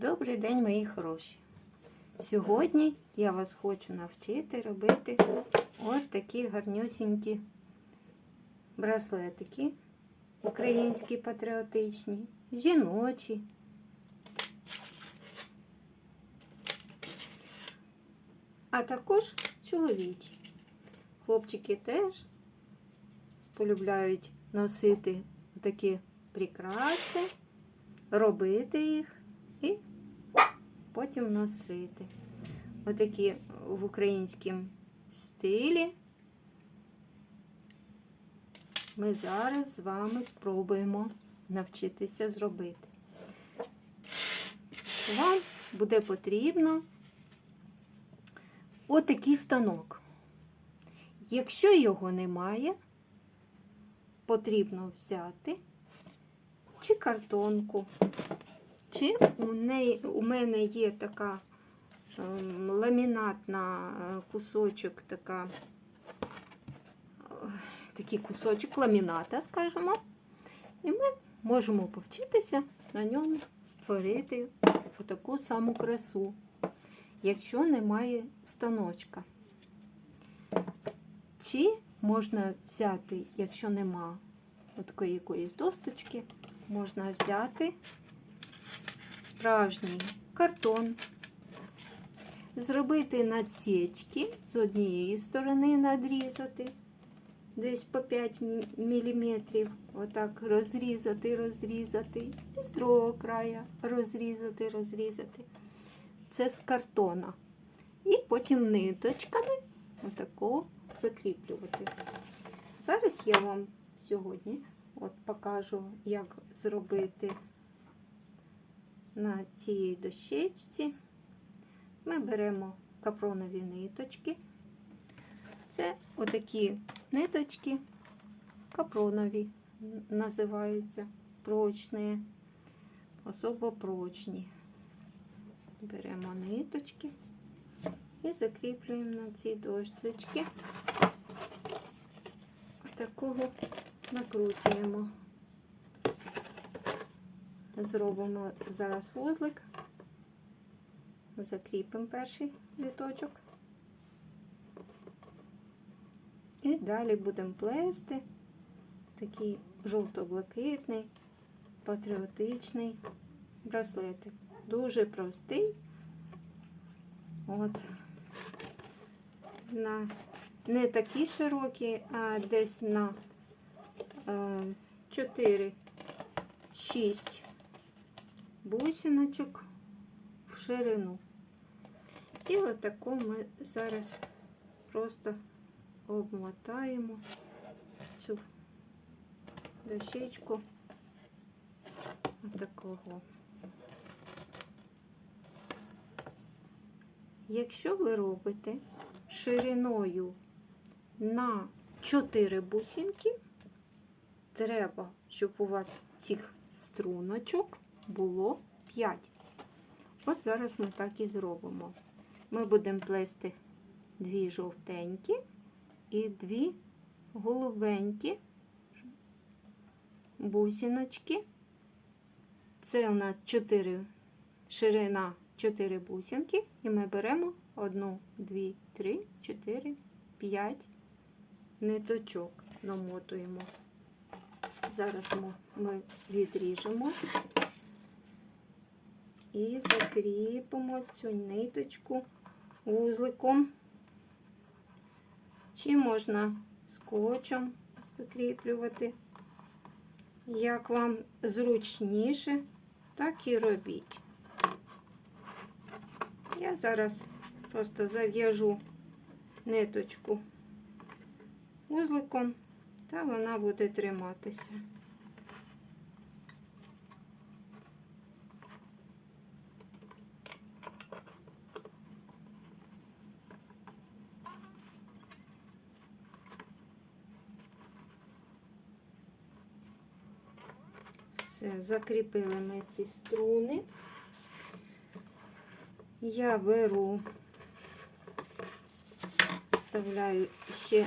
Добрий день, мої хороші. Сьогодні я вас хочу навчити робити ось такі гарнюсінькі браслетики, українські патріотичні, жіночі. А також чоловічі. Хлопчики теж полюбляють носити такі прикраси, робити їх і потім носити. Отакі в українському стилі. Ми зараз з вами спробуємо навчитися зробити. Вам буде потрібно отакий станок. Якщо його немає, потрібно взяти чи картонку, чи у, неї, у мене є така ем, ламінатна е, кусочок, така, е, такий кусочок ламіната, скажімо, і ми можемо повчитися на ньому створити таку саму красу, якщо немає станочка. Чи можна взяти, якщо нема такої якоїсь досточки, можна взяти справжній картон, зробити надсічки з однієї сторони надрізати, десь по 5 мм, отак розрізати, розрізати, і з другого краю розрізати, розрізати. Це з картона. І потім ниточками отако закріплювати. Зараз я вам сьогодні от покажу, як зробити на цій дощечці. Ми беремо капронові ниточки. Це отакі ниточки, капронові називаються прочні, особо прочні. Беремо ниточки і закріплюємо на ці дощечки. Такого накручуємо. Зробимо зараз вузлик, закріпимо перший віточок. І далі будемо плести такий жовто-блакитний, патріотичний браслетик. Дуже простий. От, на не такі широкі, а десь на 4-6 бусиночок в ширину. І отаку ми зараз просто обмотаємо цю дощечку отакого. Якщо ви робите шириною на 4 бусинки, треба, щоб у вас цих струночок було 5. От зараз ми так і зробимо. Ми будемо плести дві жовтенькі і дві голубенькі бусиночки. Це у нас 4 ширина 4 бусинки, і ми беремо 1, 2, 3, 4, 5 ниточок, намотуємо. Зараз ми відріжемо і закріпимо цю ниточку вузликом. Чи можна скотчем закріплювати. Як вам зручніше, так і робіть. Я зараз просто зав'яжу ниточку вузликом, та вона буде триматися. Все, закріпили ми ці струни. Я беру, вставляю ще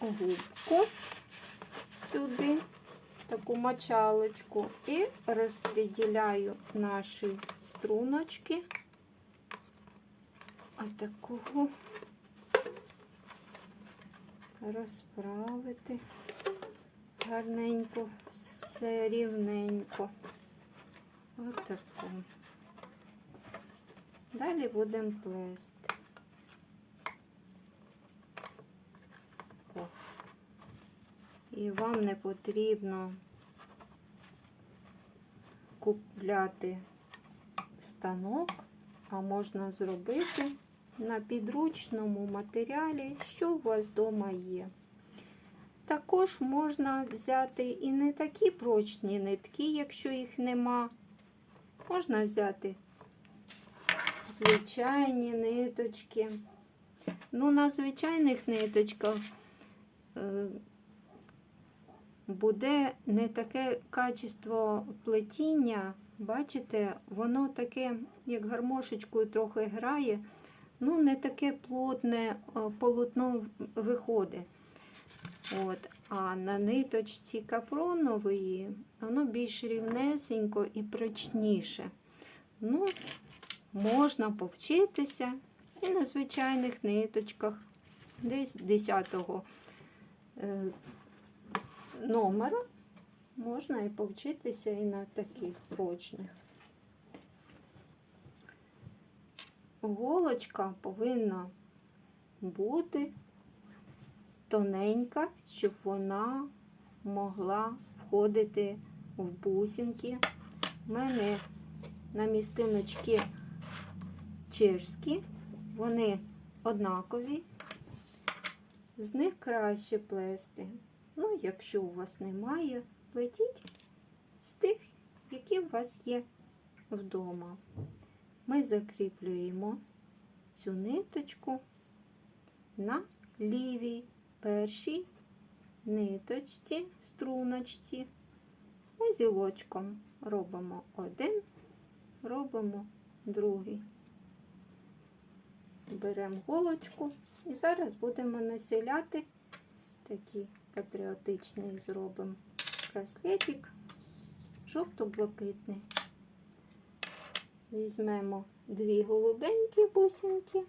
губку сюди таку мочалочку і розподіляю наші струночки. Отакого розправити гарненько, все рівненько. Отако. Далі будемо плести. О. І вам не потрібно купляти станок, а можна зробити на підручному матеріалі, що у вас вдома є. Також можна взяти і не такі прочні нитки, якщо їх нема. Можна взяти звичайні ниточки. Ну, на звичайних ниточках е, буде не таке качество плетіння. Бачите, воно таке, як гармошечкою трохи грає, ну, не таке плотне е, полотно виходить. От. А на ниточці капронової воно більш рівнесенько і прочніше. Ну, можна повчитися і на звичайних ниточках, десь 10 е, номера. Можна і повчитися і на таких прочних. Голочка повинна бути тоненька, щоб вона могла входити в бусинки. У мене намістиночки чешські, вони однакові, з них краще плести. Ну, якщо у вас немає, плетіть з тих, які у вас є вдома. Ми закріплюємо цю ниточку на лівій першій ниточці, струночці, узілочком робимо один, робимо другий. Беремо голочку і зараз будемо населяти такий патріотичний зробимо браслетик жовто-блакитний. Візьмемо дві голубенькі бусинки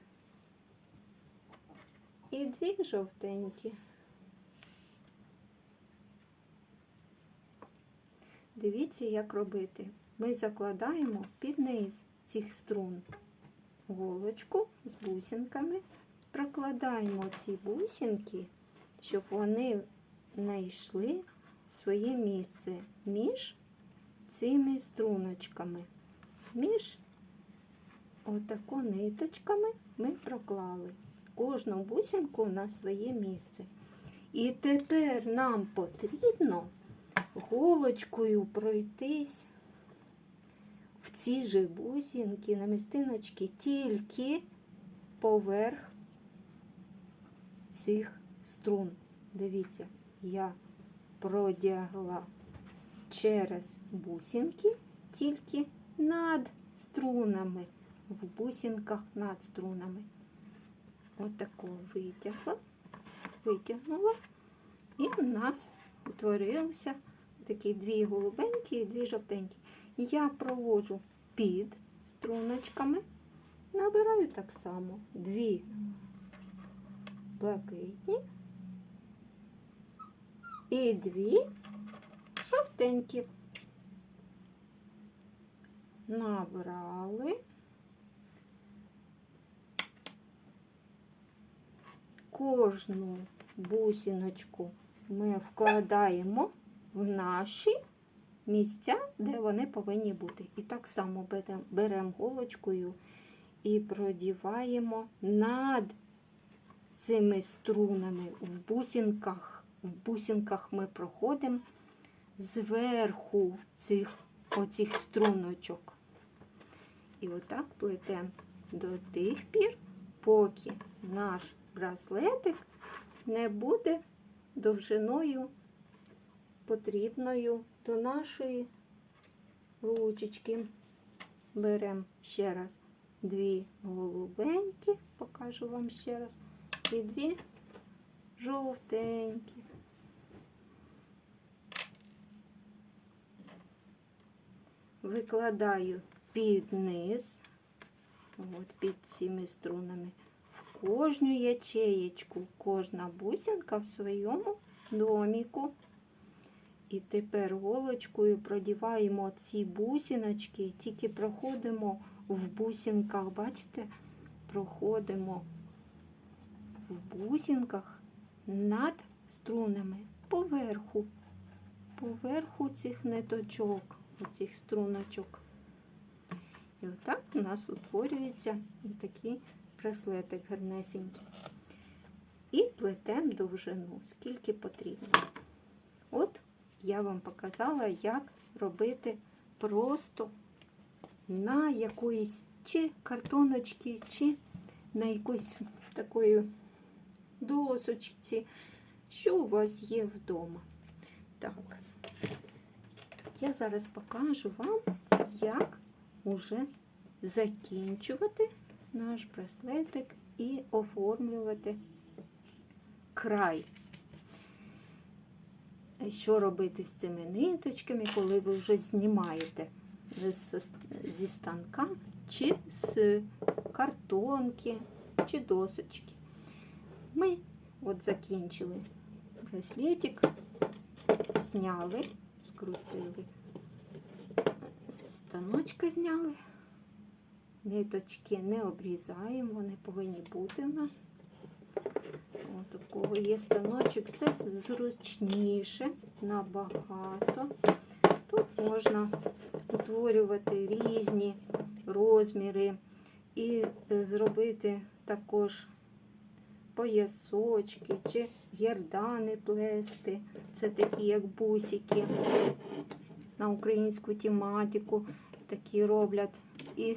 і дві жовтенькі. Дивіться, як робити. Ми закладаємо під низ цих струн голочку з бусинками, прокладаємо ці бусинки, щоб вони знайшли своє місце між цими струночками. Між отако ниточками ми проклали кожну бусинку на своє місце. І тепер нам потрібно голочкою пройтись в ці же бусинки, намістиночки, тільки поверх цих струн. Дивіться, я продягла через бусинки, тільки над струнами, в бусинках над струнами. Отаку витягла, витягнула, і в нас утворилися такі дві голубенькі і дві жовтенькі. Я проводжу під струночками, набираю так само дві блакитні і дві жовтенькі. Набрали. Кожну бусиночку ми вкладаємо в наші місця, де вони повинні бути. І так само беремо берем голочкою і продіваємо над цими струнами в бусинках. В бусинках ми проходимо зверху цих оцих струночок. І отак плетемо до тих пір, поки наш браслетик не буде довжиною потрібною до нашої ручечки. Беремо ще раз дві голубенькі, покажу вам ще раз, і дві жовтенькі. викладаю під низ, от під цими струнами, кожну ячеєчку, кожна бусинка в своєму доміку. І тепер голочкою продіваємо ці бусиночки, тільки проходимо в бусинках, бачите, проходимо в бусинках над струнами. Поверху, поверху цих ниточок, цих струночок. І отак у нас утворюється такий браслетик гарнесенький. І плетемо довжину, скільки потрібно. От я вам показала, як робити просто на якоїсь чи картоночці, чи на якоїсь такої досочці, що у вас є вдома. Так, я зараз покажу вам, як уже закінчувати наш браслетик і оформлювати край. Що робити з цими ниточками, коли ви вже знімаєте зі станка, чи з картонки, чи досочки. Ми от закінчили браслетик, зняли, скрутили, станочка зняли. Ниточки не обрізаємо, вони повинні бути у нас. От у кого є станочок, це зручніше набагато. Тут можна утворювати різні розміри і е, зробити також поясочки чи гердани плести. Це такі, як бусики на українську тематику. Такі роблять і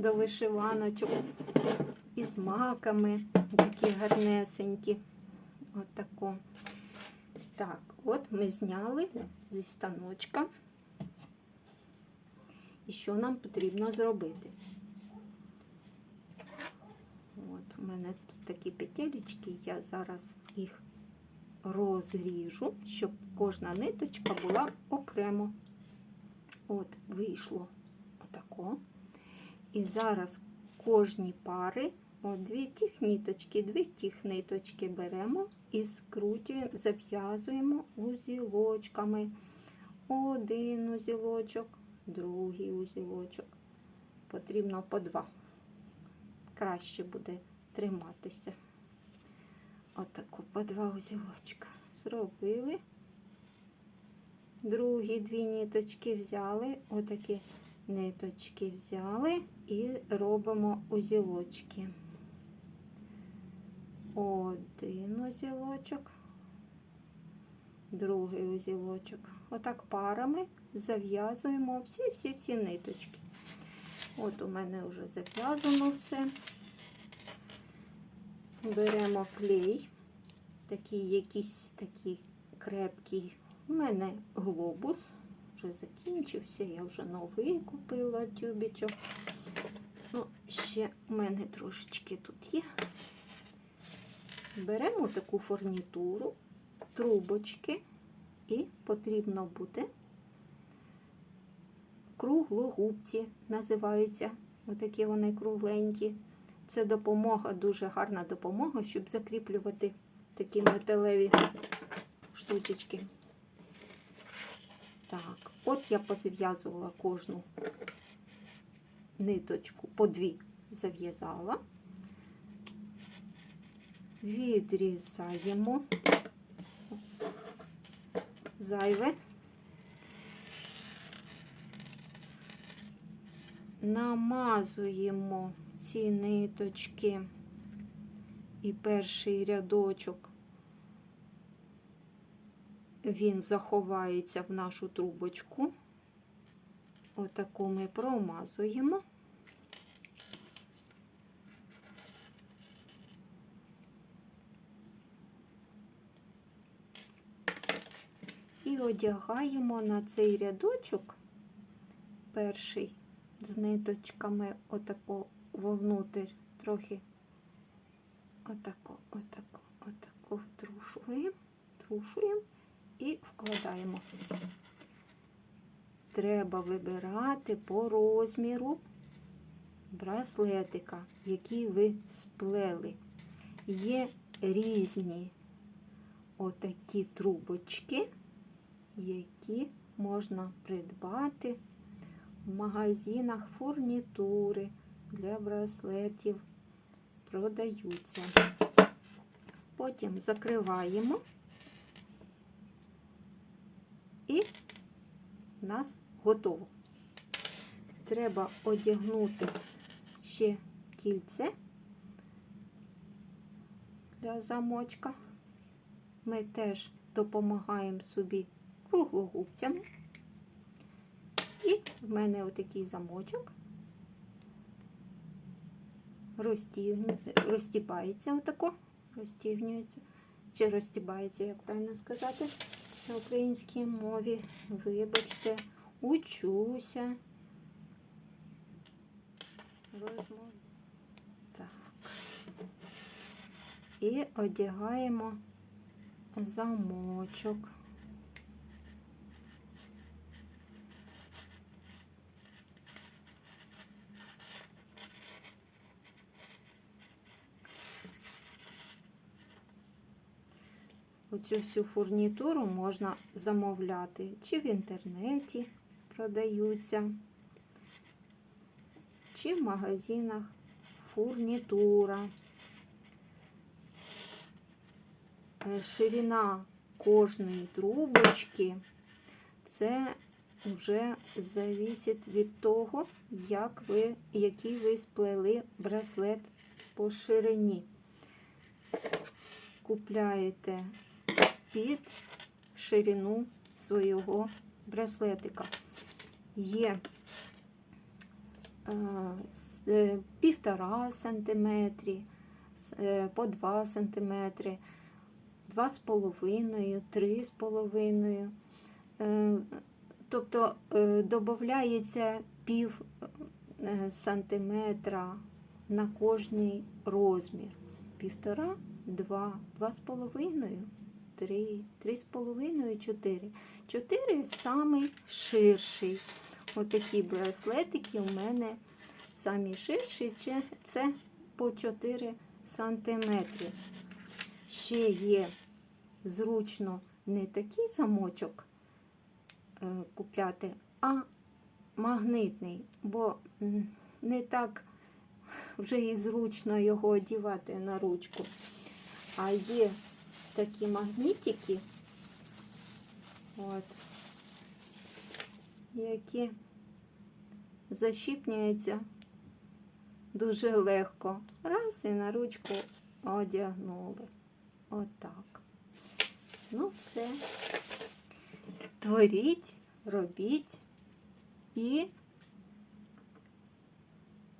до вишиваночок, і з маками, такі гарнесенькі. От. Так, от ми зняли зі станочка. І що нам потрібно зробити? От у мене тут такі петелечки, я зараз їх розріжу, щоб кожна ниточка була окремо. От, вийшло отако. І зараз кожні пари, от дві тих ниточки, дві тих ниточки беремо і скрутюємо, зав'язуємо узілочками. Один узілочок, другий узілочок. Потрібно по два. Краще буде триматися. Отаку по два узілочка. Зробили. Другі дві ниточки взяли, отакі ниточки взяли і робимо узілочки. Один узілочок, другий узілочок. Отак парами зав'язуємо всі-всі-всі ниточки. От у мене вже зав'язано все. Беремо клей, такий якийсь такий крепкий. У мене глобус вже закінчився, я вже новий купила тюбічок. Ну, ще у мене трошечки тут є. Беремо таку фурнітуру, трубочки, і потрібно буде круглогубці, називаються. Отакі вони кругленькі. Це допомога, дуже гарна допомога, щоб закріплювати такі металеві штучечки. Так, от я позв'язувала кожну ниточку, по дві зав'язала, відрізаємо зайве, намазуємо ці ниточки і перший рядочок він заховається в нашу трубочку. Отаку ми промазуємо. І одягаємо на цей рядочок перший з ниточками отако вовнутрь трохи отако, отако, отако втрушуємо, трушуємо і вкладаємо. треба вибирати по розміру браслетика, який ви сплели. Є різні отакі трубочки, які можна придбати в магазинах фурнітури для браслетів. Продаються. Потім закриваємо і в нас готово. Треба одягнути ще кільце для замочка. Ми теж допомагаємо собі круглогубцями. І в мене отакий замочок розтібається отако, розтігнюється, чи розтібається, як правильно сказати, на українській мові. Вибачте, учуся. Розмов. Так. І одягаємо замочок. Оцю всю фурнітуру можна замовляти, чи в інтернеті продаються, чи в магазинах фурнітура. Е, Ширина кожної трубочки це вже залежить від того, як ви, який ви сплели браслет по ширині. Купляєте під ширину свого браслетика. Є е, е, півтора сантиметрі, е, по 2 сантиметри, два з половиною, три з половиною. Е, Тобто додається пів сантиметра на кожний розмір. Півтора, два, два з половиною, три, три з половиною, чотири. Чотири самий ширший. Отакі браслетики у мене самі ширші, це- це по 4 сантиметри. Ще є зручно не такий замочок е, купляти, а магнитний, бо не так вже і зручно його одівати на ручку. А є такі магнітики, от, які защіпнюються дуже легко. Раз і на ручку одягнули. Отак. Ну, все. Творіть, робіть і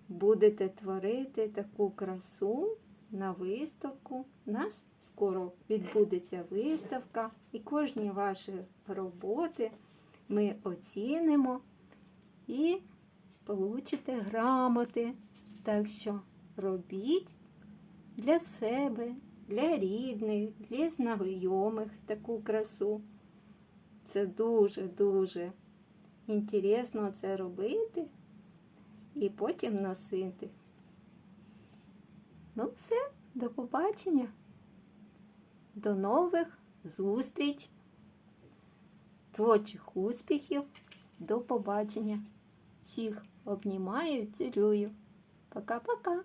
будете творити таку красу на виставку. У нас скоро відбудеться виставка, і кожні ваші роботи ми оцінимо і получите грамоти. Так що робіть для себе, для рідних, для знайомих таку красу. Це дуже-дуже інтересно це робити і потім носити. Ну, все, до побачення. До нових зустріч, творчих успіхів. До побачення. Всіх обнімаю, цілюю. Пока-пока.